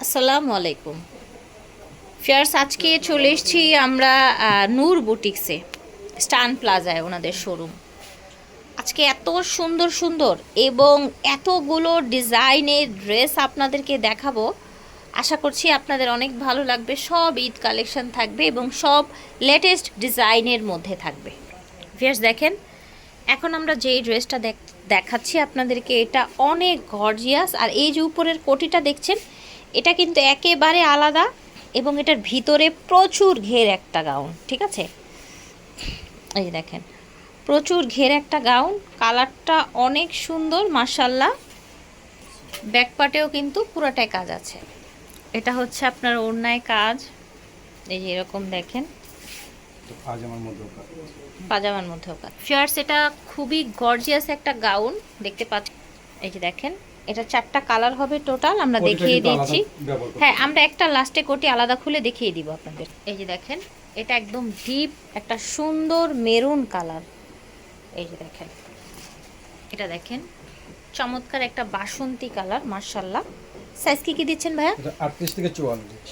আসসালামু আলাইকুম। ফিয়ার্স, আজকে চলে এসেছি আমরা নূর বুটিক্সে, স্টান প্লাজায় ওনাদের শোরুম। আজকে এত সুন্দর সুন্দর এবং এতগুলো ডিজাইনের ড্রেস আপনাদেরকে দেখাবো। আশা করছি আপনাদের অনেক ভালো লাগবে, সব ঈদ কালেকশন থাকবে এবং সব লেটেস্ট ডিজাইনের মধ্যে থাকবে। ফিয়ার্স, দেখেন, এখন আমরা যেই ড্রেসটা দেখ- দেখাচ্ছি আপনাদেরকে, এটা অনেক গর্জিয়াস আর এই যে উপরের কোটিটা দেখছেন এটা কিন্তু একেবারে আলাদা এবং এটার ভিতরে প্রচুর ঘের একটা গাউন ঠিক আছে? এই দেখেন প্রচুর ঘের একটা গাউন কালারটা অনেক সুন্দর মার্শাল্লাহ ব্যাকপাটেও কিন্তু পুরোটাই কাজ আছে। এটা হচ্ছে আপনার অন্যায় কাজ। এই যে এরকম দেখেন। পাজামার মধ্যেও কাজ। ফিয়ার্স এটা খুবই গর্জিয়াস একটা গাউন দেখতে পাচ্ছেন এই যে দেখেন এটা চারটা কালার হবে টোটাল আমরা দেখিয়ে দিচ্ছি। হ্যাঁ আমরা একটা লাস্টে কোটি আলাদা খুলে দেখিয়ে দিব আপনাদের। এই যে দেখেন এটা একদম ডিপ একটা সুন্দর মেরুন কালার। এই যে দেখেন এটা দেখেন চমৎকার একটা বাসন্তী কালার মার্শাল্লাহ সাইজ কি কি দিচ্ছেন ভাইয়া? আটত্রিশ থেকে চুয়াল্লিশ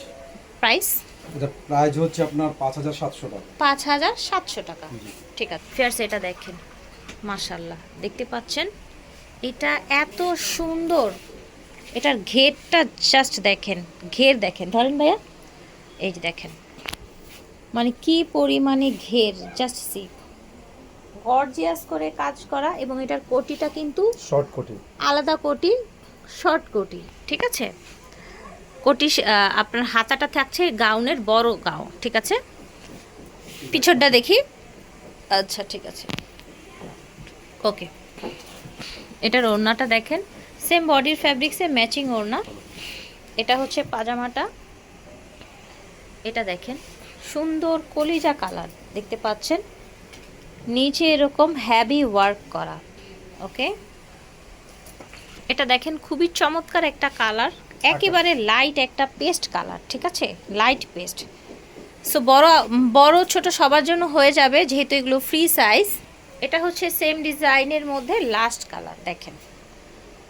প্রাইস এটা প্রাইস হচ্ছে আপনার পাঁচ হাজার সাতশো টাকা। পাঁচ হাজার সাতশো টাকা। ঠিক আছে ফিয়ার্স এটা দেখেন মাশাল্লাহ দেখতে পাচ্ছেন এটা এত সুন্দর। এটার ঘেরটা জাস্ট দেখেন ঘের দেখেন। ধরেন ভাইয়া এই যে দেখেন। মানে কি পরিমাণে ঘের জাস্ট সি গর্জিয়াস করে কাজ করা এবং এটার কোটিটা কিন্তু শর্ট কোটি। আলাদা কোটি শর্ট কোটি ঠিক আছে? কোটি আপনার হাতাটা থাকছে গাউনের বড় গাউন ঠিক আছে? পিছনটা দেখি। আচ্ছা ঠিক আছে। ওকে এটার ওড়নাটা দেখেন। সেম বডির ফ্যাব্রিক্সে ম্যাচিং ওড়না। এটা হচ্ছে পাজামাটা। এটা দেখেন, সুন্দর কলিজা কালার, দেখতে পাচ্ছেন? নিচে এরকম হ্যাভি ওয়ার্ক করা ওকে এটা দেখেন, খুবই চমৎকার একটা কালার। একেবারে লাইট একটা পেস্ট কালার, ঠিক আছে? লাইট পেস্ট সো বড় বড়, ছোট সবার জন্য হয়ে যাবে, যেহেতু এগুলো ফ্রি সাইজ এটা হচ্ছে সেম ডিজাইনের মধ্যে লাস্ট কালার দেখেন।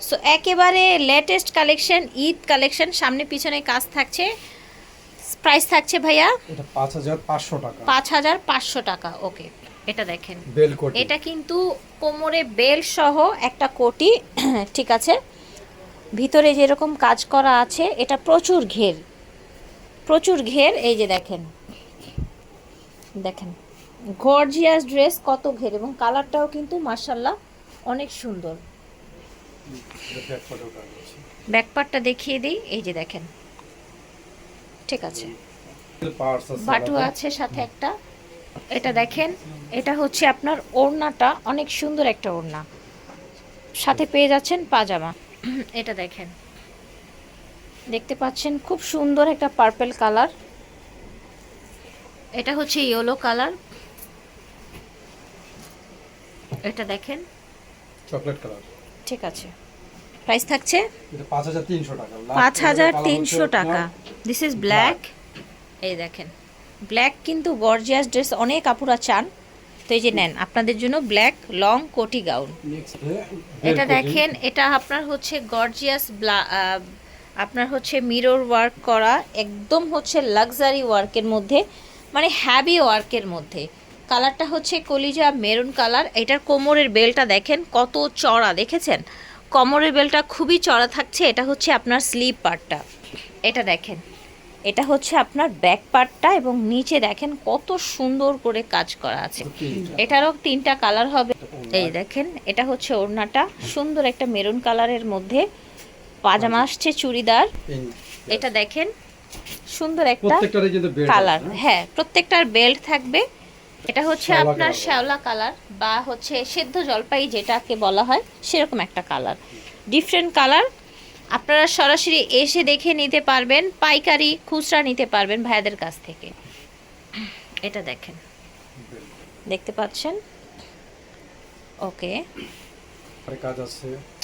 সো একেবারে লেটেস্ট কালেকশন ঈদ কালেকশন সামনে পিছনে কাজ থাকছে। প্রাইস থাকছে ভাইয়া এটা পাঁচ হাজার পাঁচশো টাকা। পাঁচ হাজার পাঁচশো টাকা ওকে এটা দেখেন। বেল কোটি। এটা কিন্তু কোমরে বেল সহ একটা কোটি ঠিক আছে? ভিতরে যেরকম কাজ করা আছে এটা প্রচুর ঘের। প্রচুর ঘের এই যে দেখেন। দেখেন গর্জিয়াস ড্রেস কত ঘের, এবং কালারটাও কিন্তু মার্শাল্লাহ অনেক সুন্দর। ব্যাকপার্টটা দেখিয়ে দিই, এই যে দেখেন। ঠিক আছে। বাটু আছে সাথে একটা। এটা দেখেন, এটা হচ্ছে আপনার ওড়নাটা, অনেক সুন্দর একটা ওড়না। সাথে পেয়ে যাচ্ছেন পাজামা। এটা দেখেন। দেখতে পাচ্ছেন, খুব সুন্দর একটা পার্পেল কালার এটা হচ্ছে ইয়েলো কালার এটা দেখেন। চকলেট কালার ঠিক আছে। প্রাইস থাকছে? এটা পাঁচ হাজার তিনশো টাকা। পাঁচ হাজার তিনশো টাকা। দিস ইজ ব্ল্যাক এই দেখেন। ব্ল্যাক কিন্তু গর্জিয়াস ড্রেস অনেক আপুরা চান। তো এই যে নেন আপনাদের জন্য ব্ল্যাক লং কোটি গাউন। বেল এটা দেখেন এটা আপনার হচ্ছে গর্জিয়াস আপনার হচ্ছে মিরর ওয়ার্ক করা একদম হচ্ছে লাক্সারি ওয়ার্কের মধ্যে। মানে হ্যাভি ওয়ার্কের মধ্যে। কালারটা হচ্ছে কলিজা মেরুন কালার এটার কোমরের বেলটা দেখেন কত চড়া দেখেছেন? কোমরের বেলটা খুবই চড়া থাকছে এটা হচ্ছে আপনার স্লিপ পার্টটা এটা দেখেন এটা হচ্ছে আপনার ব্যাক পার্টটা এবং নিচে দেখেন কত সুন্দর করে কাজ করা আছে। এটারও তিনটা কালার হবে। এই দেখেন এটা হচ্ছে ওড়নাটা সুন্দর একটা মেরুন কালারের মধ্যে। পাজামা আসছে চুড়িদার। এটা দেখেন সুন্দর একটা প্রত্যেকটারই কিন্তু বেল্ট কালার হ্যাঁ? হ্যাঁ প্রত্যেকটার বেল্ট থাকবে। এটা হচ্ছে আপনার। শ্যাওলা কালার বা হচ্ছে সেদ্ধ জলপাই যেটাকে বলা হয় সেরকম একটা কালার ডিফারেন্ট কালার আপনারা সরাসরি এসে দেখে নিতে পারবেন পাইকারি খুচরা নিতে পারবেন ভাইয়াদের কাছ থেকে। এটা দেখেন। দেখতে পাচ্ছেন? ওকে।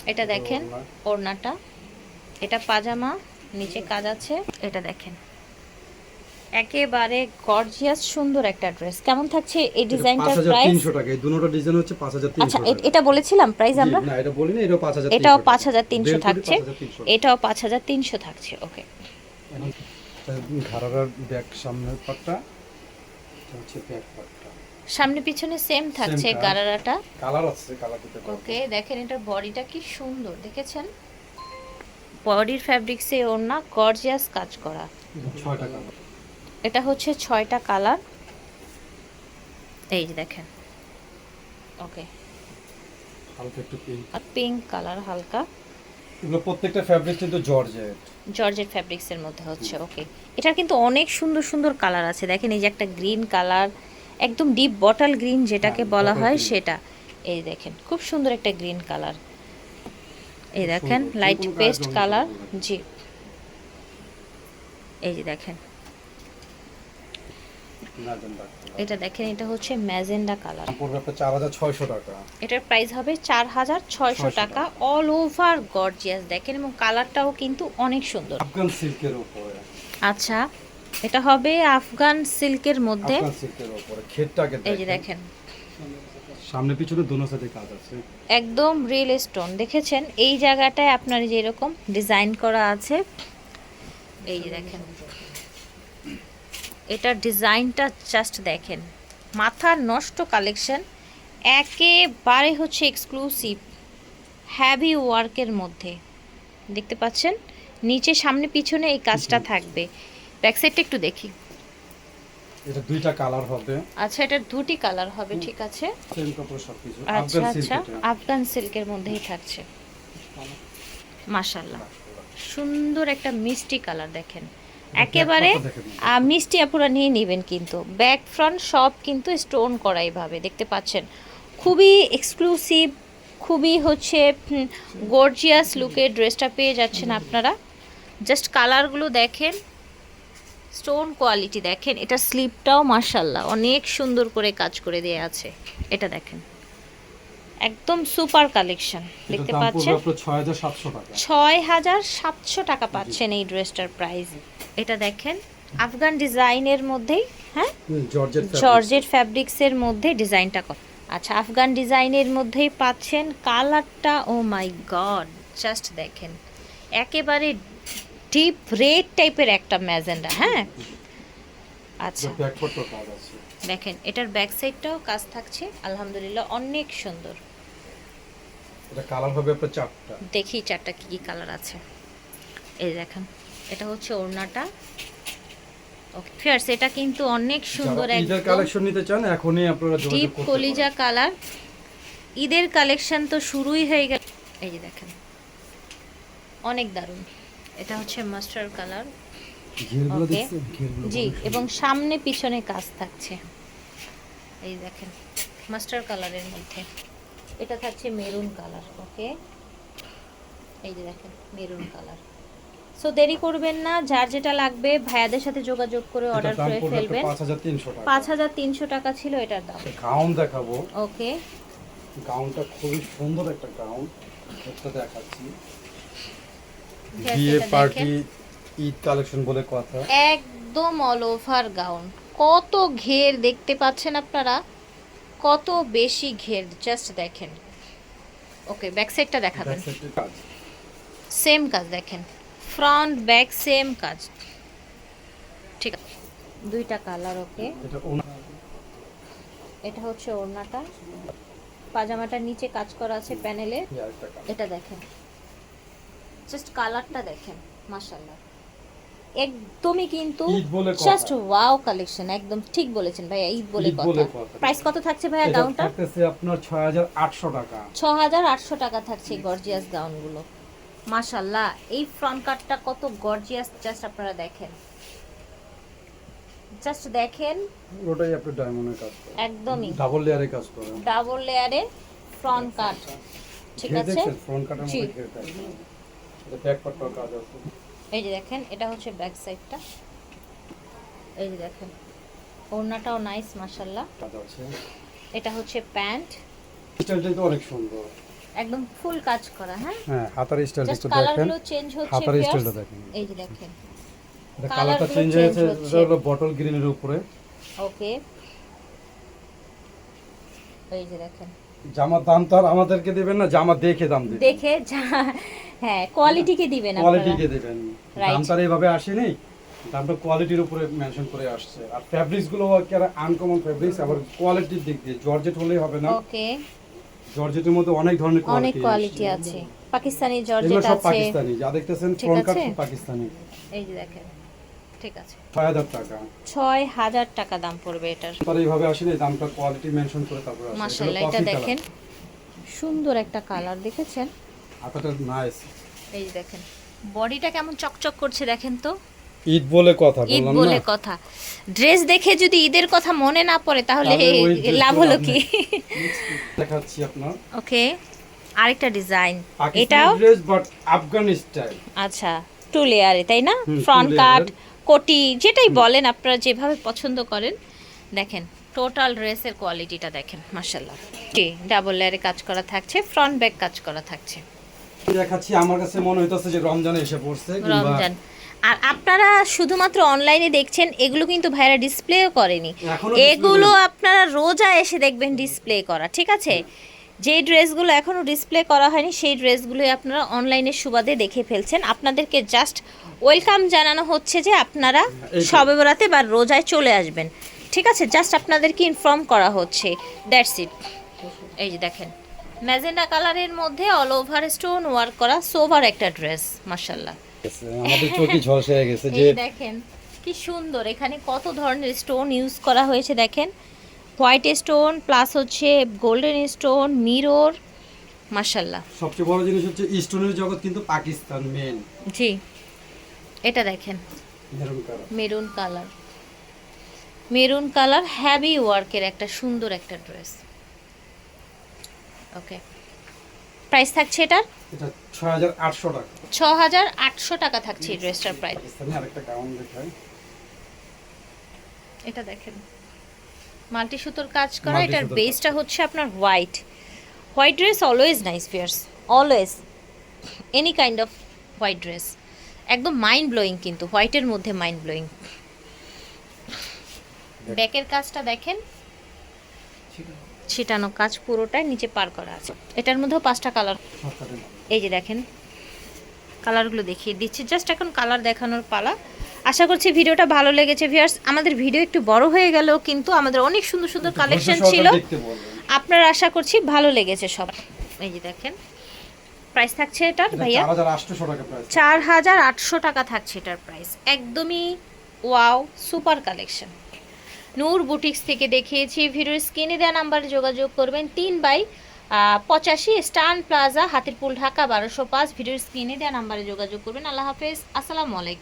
এটা দেখেন ওড়না। ওড়নাটা। এটা পাজামা। নিচে কাজ আছে। এটা দেখেন। একেবারে গর্জিয়াস সুন্দর একটা ড্রেস কেমন থাকছে এই এটা ডিজাইনটার 5300 টাকা। এই দুটোটা ডিজাইন হচ্ছে 5300 আচ্ছা এটা বলেছিলাম প্রাইস আমরা? না এটা বলিনি এটাও 5300 এটাও টাকা। পাঁচ হাজার তিনশো বেল কোটি থাকছে। এটাও পাঁচ হাজার তিনশো থাকছে ওকে ঘাড়ার ব্যাক সামনের পাটটা এটা হচ্ছে ব্যাক পাটটা। সামনে পিছনে সেম থাকছে গারারাটা কালার আছে কালার দিতে ওকে দেখেন এটার বডিটা কি সুন্দর দেখেছেন? বডির ফ্যাব্রিক্সে ওর না গর্জিয়াস কাজ করা। এটা হচ্ছে ছয়টা কালার। এই যে দেখেন। ওকে। পিঙ্ক আর পিঙ্ক কালার হালকা। এগুলো প্রত্যেকটা ফ্যাব্রিক কিন্তু জর্জেট। জর্জেট ফ্যাব্রিক্সের মধ্যে হচ্ছে ওকে। এটার কিন্তু অনেক সুন্দর সুন্দর কালার আছে। দেখেন এই যে একটা গ্রিন কালার একদম ডিপ বটল গ্রিন যেটাকে হ্যাঁ, বলা হয় সেটা। এই দেখেন খুব সুন্দর একটা গ্রিন কালার। এই দেখেন লাইট পেস্ট কালার জি। এই যে দেখেন। এটা দেখেন এটা হচ্ছে ম্যাজেন্ডা কালার টাকা। এটার প্রাইস হবে চার হাজার ছয়শো টাকা অল ওভার গর্জিয়াস দেখেন এবং কালারটাও কিন্তু অনেক সুন্দর। আফগান সিল্কের উপরে। আচ্ছা এটা হবে আফগান সিল্কের মধ্যে। আফগান সিল্কের উপরে ক্ষেতটাকে এই যে দেখেন। সামনে পিছনে দোনো সাইডে কাজ আছে। একদম রিয়েল স্টোন দেখেছেন? এই জায়গাটায় আপনার যে এরকম ডিজাইন করা আছে। এই দেখেন। এটার ডিজাইনটা জাস্ট দেখেন। মাথা নষ্ট কালেকশন একেবারে হচ্ছে এক্সক্লুসিভ হ্যাভি ওয়ার্কের মধ্যে। দেখতে পাচ্ছেন? নিচে, সামনে, পিছনে এই কাজটা থাকবে। ব্যাক সাইডটা একটু দেখি। এটা দুইটা কালার হবে। আচ্ছা এটার দুটি কালার হবে ঠিক আছে? সেম কাপড় আচ্ছা আফগান আচ্ছা এটা। আফগান সিল্কের মধ্যেই থাকছে। মাশাল্লাহ সুন্দর একটা মিষ্টি কালার দেখেন। একেবারে মিষ্টি আপুরা নিয়ে নেবেন কিন্তু। ব্যাক ফ্রন্ট সব কিন্তু স্টোন করা এইভাবে দেখতে পাচ্ছেন? খুবই এক্সক্লুসিভ খুবই হচ্ছে গর্জিয়াস লুকের ড্রেসটা পেয়ে যাচ্ছেন আপনারা। জাস্ট কালারগুলো দেখেন। স্টোন কোয়ালিটি দেখেন এটা স্লিপটাও মার্শাল্লাহ অনেক সুন্দর করে কাজ করে দেয়া আছে। এটা দেখেন একদম সুপার কালেকশন দেখতে পাচ্ছেন? ছয় হাজার সাতশো টাকা। পাচ্ছেন এই ড্রেসটার প্রাইস। এটা দেখেন আফগান ডিজাইনের মধ্যেই হ্যাঁ? জর্জেট ফ্যাব্রিক্সের মধ্যে ডিজাইনটা কর আচ্ছা আফগান ডিজাইনের মধ্যেই পাচ্ছেন কালারটা ও মাই গড জাস্ট দেখেন একেবারে ডিপ রেড টাইপের একটা ম্যাজেন্ডা হ্যাঁ? আচ্ছা। দেখেন এটার ব্যাক সাইডটাও কাজ থাকছে আলহামদুলিল্লাহ অনেক সুন্দর। এটা কালার হবে আপনার চারটা। দেখি চারটা কি কি কালার আছে। এই দেখেন এটা হচ্ছে ওড়নাটা। ওকে ফিয়ার্স এটা কিন্তু অনেক সুন্দর একদম কালেকশন নিতে চান এখনই আপনারা যোগাযোগ ডিপ কলিজা কালার। ঈদের কালেকশন তো শুরুই হয়ে গেল। এই যে দেখেন অনেক দারুণ। এটা হচ্ছে মাস্টার কালার ঘেরগুলো জি এবং সামনে পিছনে কাজ থাকছে। এই দেখেন মাস্টার কালারের মধ্যে। এটা থাকছে মেরুন কালার ওকে এই যে দেখেন মেরুন কালার সো দেরি করবেন না যার যেটা লাগবে ভাইয়াদের সাথে যোগাযোগ করে অর্ডার করে ফেলবেন। পাঁচ হাজার তিনশো টাকা। ছিল এটার দাম। গাউন দেখাবো। ওকে গাউনটা খুবই সুন্দর একটা গাউন একটা দেখাচ্ছি। বিয়ে পার্টি ঈদ কালেকশন বলে কথা। একদম অল ওভার গাউন কত ঘের দেখতে পাচ্ছেন আপনারা? কত বেশি ঘের জাস্ট দেখেন। ওকে ব্যাক সাইডটা দেখাবেন। সেম কাজ। দেখেন। ফ্রন্ট ব্যাক সেম কাজ। ঠিক আছে। দুইটা কালার ওকে এটা হচ্ছে ওড়নাটা। পাজামাটার নিচে কাজ করা আছে প্যানেলে এটা দেখেন। জাস্ট কালারটা দেখেন মাশাআল্লাহ। একদমই কিন্তু। জাস্ট ওয়াও কালেকশন একদম ঠিক বলেছেন ভাইয়া ঈদ বলে কথা। প্রাইস কত থাকছে ভাইয়া গাউনটা থাকতেছে আপনার ছয় হাজার আটশো টাকা। ছ হাজার আটশো টাকা থাকছে গর্জিয়াস গাউনগুলো মাশাল্লাহ এই ফ্রন্ট কাটটা কত গর্জিয়াস জাস্ট আপনারা দেখেন। জাস্ট দেখেন। ওটাই আপনি ডায়মন্ডের কাজ করেন। একদমই। ডাবল লেয়ারে কাজ করেন। ডাবল লেয়ারে ফ্রন্ট কাট ঠিক আছে? ফ্রন্ট কাটার। মধ্যে কাজ আছে। এই যে দেখেন এটা হচ্ছে ব্যাক সাইডটা এই যে দেখেন ওড়নাটাও নাইস মাশাল্লাহ কাজ আছে। এটা হচ্ছে প্যান্ট। স্টাইলটা তো অনেক সুন্দর। একদম ফুল কাজ করা হ্যাঁ? হ্যাঁ হাতার স্টাইলটা একটু দেখেন। চেঞ্জ হচ্ছে হাতার স্টাইলটা দেখেন। এই যে দেখেন এটা কালারটা চেঞ্জ হয়েছে এটা হলো বটল গ্রিনের উপরে। ওকে এই যে দেখেন। জামার দাম তো আর আমাদেরকে দেবেন না জামা দেখে দাম দেবেন। দেখে যা হ্যাঁ কোয়ালিটিকে দিবেন কোয়ালিটিকে দেবেন। আসেনি দামটা কোয়ালিটির উপরে মেনশন করে আসছে। আর ফ্যাব্রিক্সগুলো আনকমন ফ্যাব্রিক্স আবার কোয়ালিটির দিক দিয়ে জর্জেট হলেই হবে না। ওকে জর্জেটের মধ্যে অনেক ধরনের অনেক কোয়ালিটি আছে। পাকিস্তানি জর্জেট সব আছে। পাকিস্তানি। যা দেখতেছেন ফ্রন্ট কাট পাকিস্তানি। এই যে দেখেন ঠিক আছে। ছয় হাজার টাকা। ছয় হাজার টাকা দাম পড়বে এটার। এইভাবে আসেনি দামটা কোয়ালিটি মেনশন করে তারপর এটা দেখেন। সুন্দর একটা কালার দেখেছেন? হাতাটা নাইস এই যে দেখেন বডিটা কেমন চকচক করছে দেখেন তো। ঈদ বলে কথা ঈদ বললাম বলে কথা। ড্রেস দেখে যদি ঈদের কথা মনে না পড়ে তাহলে লাভ হলো কি? দেখাচ্ছি আপনার। ওকে আরেকটা ডিজাইন এটাও? ড্রেস বাট আফগান স্টাইল আচ্ছা টু লেয়ারে তাই না? ফ্রন্ট কাট কোটি যেটাই বলেন আপনারা যেভাবে পছন্দ করেন। দেখেন টোটাল ড্রেসের কোয়ালিটিটা দেখেন মার্শাল্লাহ ডাবল লেয়ারে কাজ করা থাকছে ফ্রন্ট ব্যাক কাজ করা থাকছে। দেখাচ্ছি আমার কাছে মনে হইতাছে যে রমজানে এসে পড়ছে রমজান। আর আপনারা শুধুমাত্র অনলাইনে দেখছেন এগুলো কিন্তু ভাইরা ডিসপ্লেও করেনি। এগুলো আপনারা রোজা এসে দেখবেন ডিসপ্লে করা ঠিক আছে? যে ড্রেসগুলো এখনও ডিসপ্লে করা হয়নি সেই ড্রেসগুলোই আপনারা অনলাইনের সুবাদে দেখে ফেলছেন। আপনাদেরকে জাস্ট ওয়েলকাম জানানো হচ্ছে যে আপনারা সবে বেড়াতে বা রোজায় চলে আসবেন। ঠিক আছে? জাস্ট আপনাদেরকে ইনফর্ম করা হচ্ছে। দ্যাটস ইট এই যে দেখেন। ম্যাজেন্ডা কালারের মধ্যে অল ওভার স্টোন ওয়ার্ক করা সোভার একটা ড্রেস মার্শাল্লাহ আমাদের চোখই ঝলসে গেছে যে দেখেন কি সুন্দর এখানে কত ধরনের স্টোন ইউজ করা হয়েছে দেখেন। হোয়াইট স্টোন প্লাস হচ্ছে গোল্ডেন স্টোন মিরর মার্শাল্লাহ সবচেয়ে বড় জিনিস হচ্ছে স্টোনের জগৎ কিন্তু পাকিস্তান মেন জি এটা দেখেন। Maroon colour maroon colour maroon colour heavy ওয়ার্কের একটা সুন্দর একটা ড্রেস ওকে। প্রাইস থাকছে এটার? এটা ছয় হাজার আটশো টাকা। ছ হাজার আটশো টাকা থাকছে এই ড্রেসটার প্রাইস। পাকিস্তানি আরেকটা গাউন দেখায় এটা দেখেন। মাল্টি সুতোর কাজ করা এটার বেসটা হচ্ছে আপনার white white dress always nice fierce always any kind of white dress একদম মাইন্ড ব্লোয়িং কিন্তু। হোয়াইটের মধ্যে মাইন্ড ব্লোয়িং ব্যাকের কাজটা দেখেন। ছিটানো কাজ পুরোটাই নিচে পার করা আছে। এটার মধ্যেও পাঁচটা কালার এই যে দেখেন কালারগুলো দেখিয়ে দিচ্ছি। জাস্ট এখন কালার দেখানোর পালা। আশা করছি ভিডিওটা ভালো লেগেছে ভিউয়ার্স আমাদের ভিডিও একটু বড় হয়ে গেল কিন্তু আমাদের অনেক সুন্দর সুন্দর কালেকশন ছিল। আপনারা আশা করছি ভালো লেগেছে সব। এই যে দেখেন প্রাইস থাকছে এটার ভাইয়া। চার হাজার আটশো টাকা থাকছে এটার প্রাইস একদমই wow super collection Noor boutiques থেকে দেখিয়েছি। ভিডিওর স্ক্রিনে দেওয়া নাম্বারে যোগাযোগ করবেন। তিন বাই পঁচাশি, স্টান প্লাজা, হাতিরপুল, ঢাকা, বারোশো পাঁচ। ভিডিওর স্ক্রিনে দেওয়া নাম্বারে যোগাযোগ করবেন। আল্লাহ হাফেজ। আসসালামু আলাইকুম।